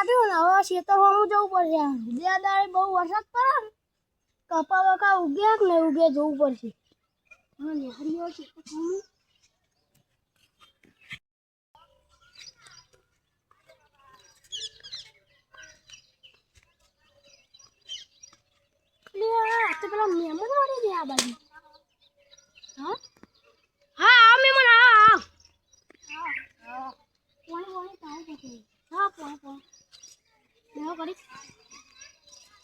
કાઢ્યું ને, હવે જવું પડશે બે દાડે બહુ વરસાદ પડે ને, કપા વકા ઉગ્યા નહીં ઉગે જવું પડશે. હા નેહરીઓ આ તો પેલા મહેમાન વાળી આ બાજુ. લેવો કરી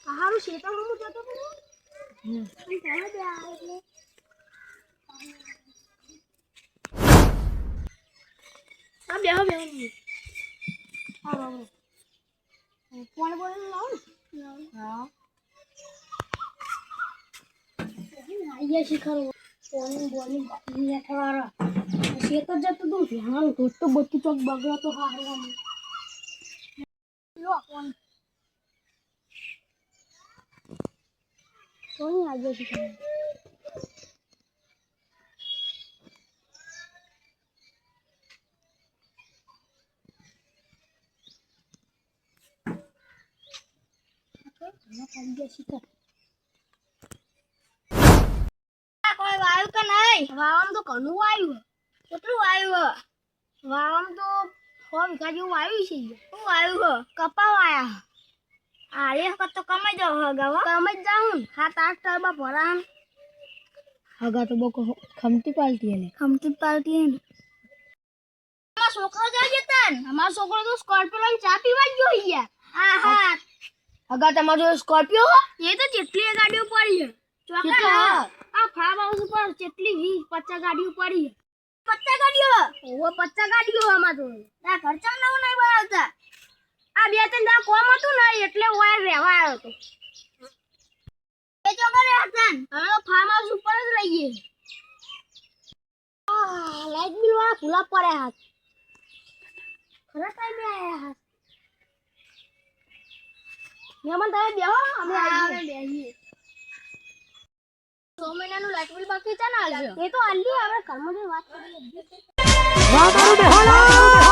આ હારું શેતા હું જતો પેલો હમ ચાલે બે આ એટલે આ બેહો બેહો હા બાબુ પોણી પોણી લાવો ને હા આઈએ શીખરો પોણી બોની નેઠવાળા શેતર જતું તું ધ્યાન તો તો બધું ચોક બગડો તો હારવાનું લો કોણ કોણ આજે શીખરો કોઈ વાયુ કે નહીં વાવમ તો ઘણું વાયુ કેટલું વાયુ વાવમ તો સો વિકાજી હું વાયુ છે. હું આવ્યું હો કપા વાયા આ એક વખત તો કમાઈ જાવ હગા કમાઈ જાઉં સાત આઠ ટરબા ભરાન. હગા તો બહુ ખમતી પાલતી એને. ખમતી પાલતી એને. અમાર છોકરો જાય તન અમાર છોકરો તો સ્કોર્પિયો ચા પીવા જ ગયો યાર. હા હા. હગા તમારો સ્કોર્પિયો એ તો જેટલી ગાડીઓ પડી છે આ ફાર્મ હાઉસ ઉપર જેટલી વીસ પચાસ ગાડીઓ પડી છે પચાસ ગાડીઓ? ઓવો પચાસ ગાડીઓ આમાં તો આ ઘર ચમ નવું નહીં બનાવતા? આ બે ત્રણ દા કોમ હતું ને એટલે વાયર રહેવા આવ્યો હતો. એ જો કરે હતા હવે તો ફાર્મ હાઉસ ઉપર જ રહીએ આ લાઈટ બિલ વાળા ભૂલા પડ્યા હાથ. ખરા ટાઈમે આયા હાથ? મેમન તમે બેહો અમે આવીએ. બેહીએ. બિલ બાકી છે ને એ તો આલી આપણે કર્મોની વાત કરીએ. વાહ તારું બેહાલા